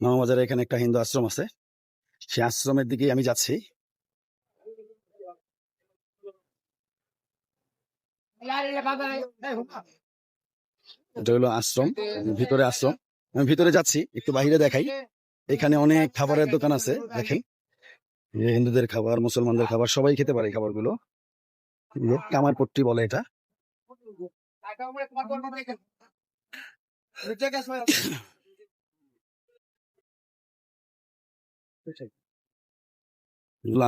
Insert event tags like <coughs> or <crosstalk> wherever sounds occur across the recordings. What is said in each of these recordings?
মামাবাজারে এখানে একটা হিন্দু আশ্রম আছে। সেই আশ্রমের দিকে আমি যাচ্ছি। এটা হলো আশ্রম ভিতরে আশ্রম। আমি ভিতরে যাচ্ছি একটু বাইরে দেখাই। এখানে অনেক খাবারের দোকান আছে দেখেন। হিন্দুদের খাবার মুসলমানদের খাবার সবাই খেতে পারে খাবারগুলো। কামার পট্টি বলে এটা। <coughs> <coughs>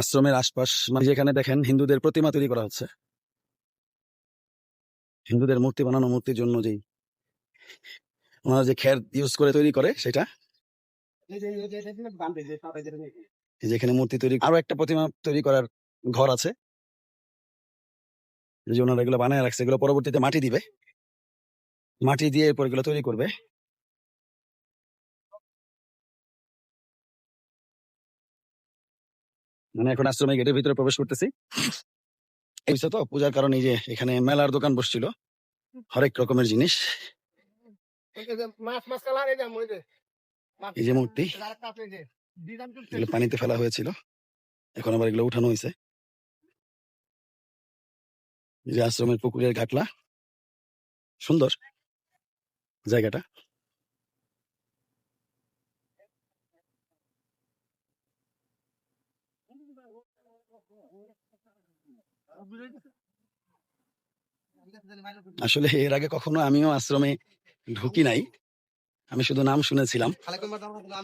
আশ্রমের আশপাশ মানে যেখানে দেখেন হিন্দুদের প্রতিমা তৈরি করা হচ্ছে। হিন্দুদের মূর্তি বানানো মূর্তির জন্য যেই ওনারা যে খের ইউজ করে তৈরি করে সেটা। এই যে এখানে মূর্তি তৈরি আরও একটা প্রতিমা তৈরি করার ঘর আছে। যে ওনারা এগুলো বানায় রাখছে, এগুলো পরবর্তীতে মাটি দিবে। মাটি দিয়ে এরপর এগুলো তৈরি করবে। মানে এখন আশ্রমে গেটের ভিতরে প্রবেশ করতেছি। এই তো? পূজার কারণে যে এখানে মেলার দোকান বসছিল। হরেক রকমের জিনিস। এই যে মূর্তি। এগুলো পানিতে ফেলা হয়েছিল। এখন আবার এগুলো উঠানো হয়েছে। যে আশ্রমের পুকুরের ঘাটলা। সুন্দর জায়গাটা। আসলে এর আগে কখনো আমিও আশ্রমে ঢুকি নাই। আমি শুধু নাম শুনেছিলাম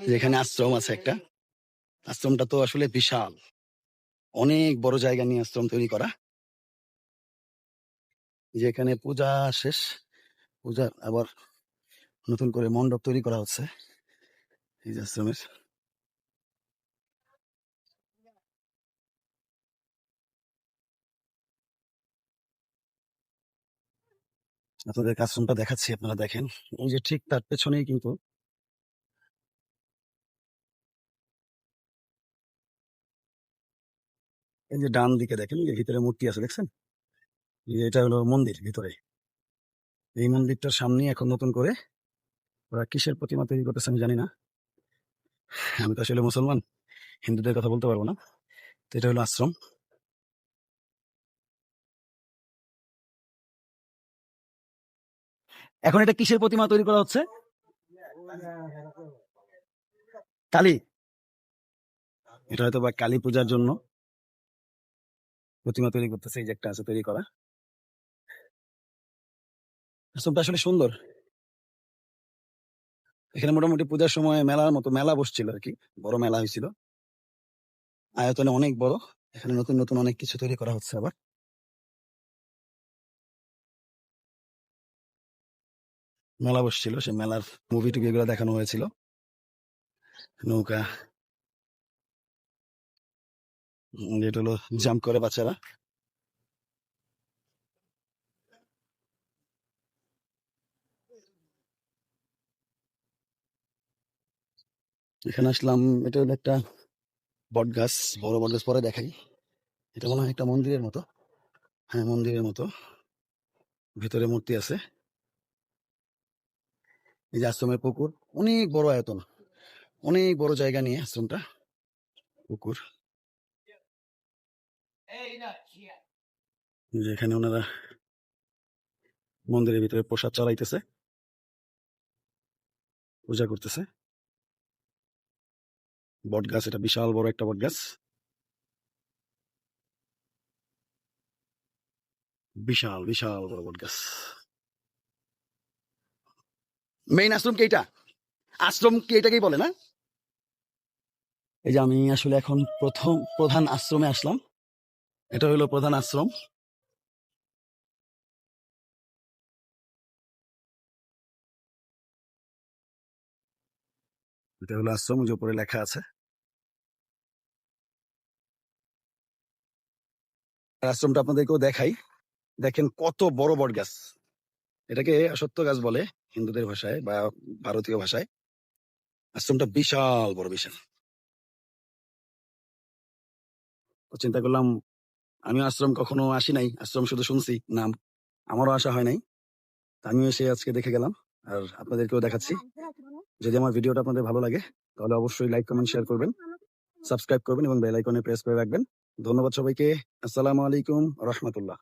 যে এখানে আশ্রম আছে একটা। আশ্রমটা তো আসলে বিশাল। অনেক বড় জায়গা নিয়ে আশ্রম তৈরি করা। যেখানে পূজা শেষ। পূজা আবার নতুন করে মণ্ডপ তৈরি করা হচ্ছে। এই আশ্রমের আপনাদের আশ্রমটা দেখাচ্ছি, আপনারা দেখেন। ওই যে ঠিক তার পেছনেই কিন্তু এই যে ডান দিকে দেখেন যে ভিতরে মূর্তি আছে, দেখছেন? এটা হলো মন্দির ভিতরে। এই মন্দিরটার সামনে এখন নতুন করে ওরা কিসের প্রতিমা তৈরি করতেছে আমি জানি না। আমি তো আসলে মুসলমান, হিন্দুদের কথা বলতে পারব না। তো এটা হলো আশ্রম। এখন এটা কিসের প্রতিমা তৈরি করা হচ্ছে? কালী। এটা হয়তো বা কালী পূজার জন্য প্রতিমা তৈরি করতেছে, এই যে একটা আছে তৈরি করা। আসলে সুন্দর। এখানে মোটামুটি পূজার সময় মেলার মতো মেলা বসছিল আর কি, বড় মেলা হয়েছিল। আয়তনে অনেক বড়, এখানে নতুন নতুন অনেক কিছু তৈরি করা হচ্ছে আবার। মেলা বসছিল সে মেলার মুভি টুভি এগুলো দেখানো হয়েছিল। নৌকা। যেটা হলো জাম্প করে বাচ্চারা। এখানে আসলাম, এটা হলো একটা বট গাছ বড় বট গাছ পরে দেখাই। এটা মনে হয় একটা মন্দিরের মতো। হ্যাঁ মন্দিরের মতো। ভিতরে মূর্তি আছে। এই যে আশ্রমের পুকুর, অনেক বড় আয়তন। অনেক বড় জায়গা নিয়ে আশ্রমটা, পুকুর। এই যে এখানে ওনারা মন্দিরের ভিতরে প্রসাদ চালাইতেছে। পূজা করতেছে। বট গাছ এটা বিশাল বড় একটা বট গাছ বিশাল বিশাল বড় বট গাছ মেইন আশ্রম কি এটা আশ্রম কি এটাকেই বলে না? এই যে আমি আসলে এখন প্রথম, প্রধান আশ্রমে আসলাম। এটা হলো প্রধান আশ্রম। এটা হলো আশ্রম যে উপরে লেখা আছে। আশ্রমটা আপনাদেরকেও দেখাই। দেখেন কত বড় বট গাছ এটাকে অসত্য গাছ বলে। হিন্দুদের ভাষায় বা ভারতীয় ভাষায়। আশ্রমটা বিশাল বড়, বিশাল। তো চিন্তা করলাম, আমিও আশ্রম কখনো আসি নাই, আশ্রম শুধু শুনছি, নাম। আমারও আসা হয় নাই। আমিও এসে আজকে দেখে গেলাম, আর আপনাদেরকেও দেখাচ্ছি। যদি আমার ভিডিওটা আপনাদের ভালো লাগে, তাহলে অবশ্যই লাইক কমেন্ট শেয়ার করবেন সাবস্ক্রাইব করবেন এবং বেল আইকনে প্রেস করে রাখবেন। ধন্যবাদ সবাইকে। আসসালামু আলাইকুম, রহমতুল্লাহ।